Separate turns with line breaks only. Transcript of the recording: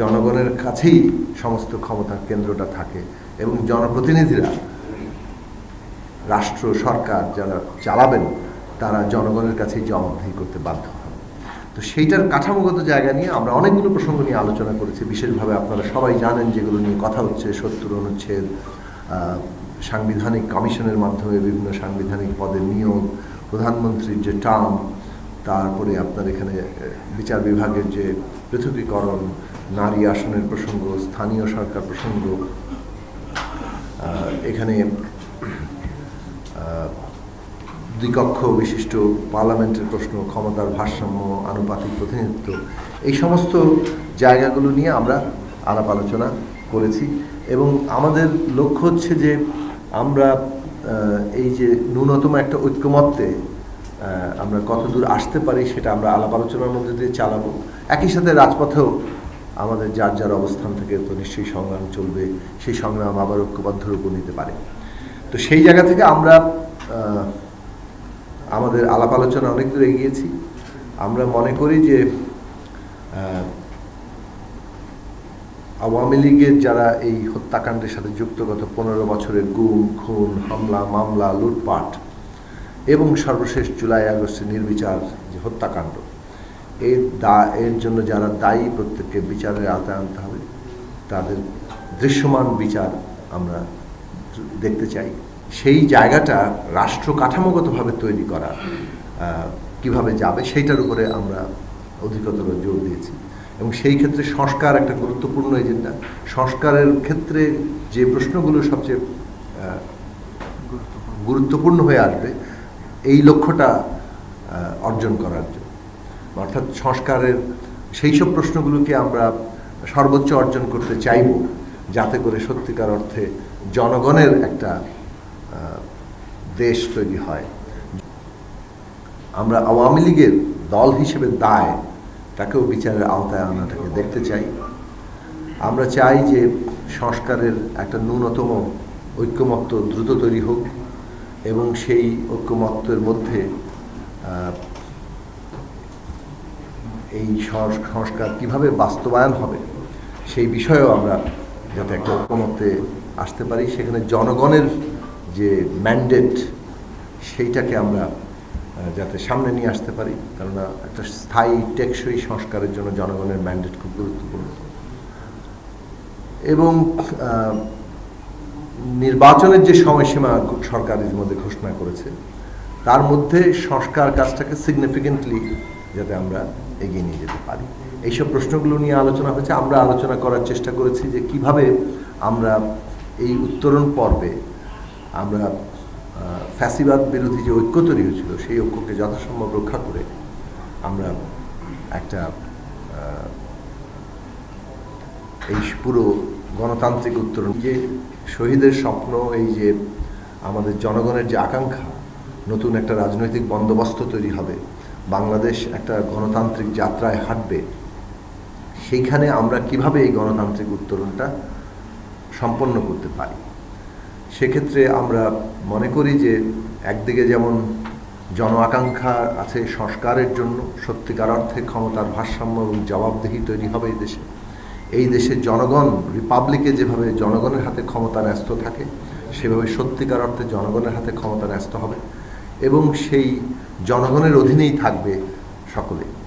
জনগণের কাছেই সমস্ত ক্ষমতার কেন্দ্রটা থাকে এবং জনপ্রতিনিধিরা, রাষ্ট্র, সরকার যারা চালাবেন, তারা জনগণের কাছেই জবাবদিহি করতে বাধ্য হন। তো সেইটার কাঠামোগত জায়গা নিয়ে আমরা অনেকগুলো প্রসঙ্গ নিয়ে আলোচনা করেছি। বিশেষভাবে আপনারা সবাই জানেন যেগুলো নিয়ে কথা হচ্ছে, সত্তর অনুচ্ছেদ সাংবিধানিক কমিশনের মাধ্যমে বিভিন্ন সাংবিধানিক পদে নিয়োগ, প্রধানমন্ত্রীর যে টার্ম তারপরে আপনার এখানে বিচার বিভাগের যে পৃথকীকরণ, নারী আসনের প্রসঙ্গ, স্থানীয় সরকার প্রসঙ্গ এখানে দ্বিকক্ষ বিশিষ্ট পার্লামেন্টের প্রশ্ন, ক্ষমতার ভারসাম্য, আনুপাতিক প্রতিনিধিত্ব, এই সমস্ত জায়গাগুলো নিয়ে আমরা আলাপ আলোচনা করেছি এবং আমাদের লক্ষ্য হচ্ছে যে আমরা এই যে ন্যূনতম একটা ঐক্যমত্যে আমরা কতদূর আসতে পারি সেটা আমরা আলাপ আলোচনার মধ্যে দিয়ে চালাবো। একই সাথে রাজপথেও আমাদের যার যার অবস্থান থেকে তো নিশ্চয়ই সংগ্রাম চলবে, সেই সংগ্রাম আবার ঐক্যবদ্ধ রূপ নিতে পারে। তো সেই জায়গা থেকে আমরা আমাদের আলাপ আলোচনা অনেক দূর এগিয়েছি। আমরা মনে করি যে আওয়ামী লীগের যারা এই হত্যাকাণ্ডের সাথে যুক্ত গত পনেরো বছরের গুম, খুন, হামলা, মামলা, লুটপাট এবং সর্বশেষ জুলাই আগস্টে নির্বিচার যে হত্যাকাণ্ড, এর দা, এর জন্য যারা দায়ী প্রত্যেককে বিচারের আওতায় আনতে হবে। তাদের দৃশ্যমান বিচার আমরা দেখতে চাই। সেই জায়গাটা রাষ্ট্র কাঠামোগতভাবে তৈরি করা কীভাবে যাবে সেইটার উপরে আমরা অধিকতর জোর দিয়েছি। এবং সেই ক্ষেত্রে সংস্কার একটা গুরুত্বপূর্ণ এজেন্ডা। সংস্কারের ক্ষেত্রে যে প্রশ্নগুলো সবচেয়ে গুরুত্বপূর্ণ হয়ে আসবে এই লক্ষ্যটা অর্জন করার জন্য। অর্থাৎ সংস্কারের সেই সব প্রশ্নগুলোকে আমরা সর্বোচ্চ অর্জন করতে চাইব, যাতে করে সত্যিকার অর্থে জনগণের একটা দেশ তৈরি হয়। আমরা আওয়ামী লীগের দল হিসেবে দায়, তাকেও বিচারের আওতায় আনাটাকে দেখতে চাই। আমরা চাই যে সংস্কারের একটা ন্যূনতম ঐক্যমত্য দ্রুত তৈরি হোক। এবং সেই ঐক্যমত্যের মধ্যে এই সংস্কার কীভাবে বাস্তবায়ন হবে সেই বিষয়েও আমরা যাতে একটা ঐক্যমত্যে আসতে পারি। সেখানে জনগণের যে ম্যান্ডেট সেইটাকে আমরা যাতে সামনে নিয়ে আসতে পারি। কেননা একটা স্থায়ী টেকসই সংস্কারের জন্য জনগণের ম্যান্ডেট খুব গুরুত্বপূর্ণ। এবং নির্বাচনের যে সময়সীমা সরকার ইতিমধ্যে ঘোষণা করেছে, তার মধ্যে সংস্কার কাজটাকে সিগনিফিকেন্টলি যাতে আমরা এগিয়ে নিয়ে যেতে পারি। এইসব প্রশ্নগুলো নিয়ে আলোচনা হয়েছে। আমরা আলোচনা করার চেষ্টা করেছি যে কীভাবে আমরা এই উত্তরণ পর্বে আমরা ফ্যাসিবাদ বিরোধী যে ঐক্য তৈরি হয়েছিল, সেই ঐক্যকে যথাসম্ভব রক্ষা করে আমরা একটা এই পুরো গণতান্ত্রিক উত্তরণ যে শহীদের স্বপ্ন, এই যে আমাদের জনগণের যে আকাঙ্ক্ষা, নতুন একটা রাজনৈতিক বন্দোবস্ত তৈরি হবে, বাংলাদেশ একটা গণতান্ত্রিক যাত্রায় হাঁটবে, সেইখানে আমরা কীভাবে এই গণতান্ত্রিক উত্তরণটা সম্পন্ন করতে পারি? সেক্ষেত্রে আমরা মনে করি যে একদিকে যেমন জন আকাঙ্ক্ষা আছে সংস্কারের জন্য, সত্যিকার অর্থে ক্ষমতার ভারসাম্য এবং জবাবদিহি তৈরি হবে এই দেশে এই দেশের জনগণ রিপাবলিকে যেভাবে জনগণের হাতে ক্ষমতা ন্যস্ত থাকে, সেভাবে সত্যিকার অর্থে জনগণের হাতে ক্ষমতা ন্যস্ত হবে এবং সেই জনগণের অধীনেই থাকবে সকলে।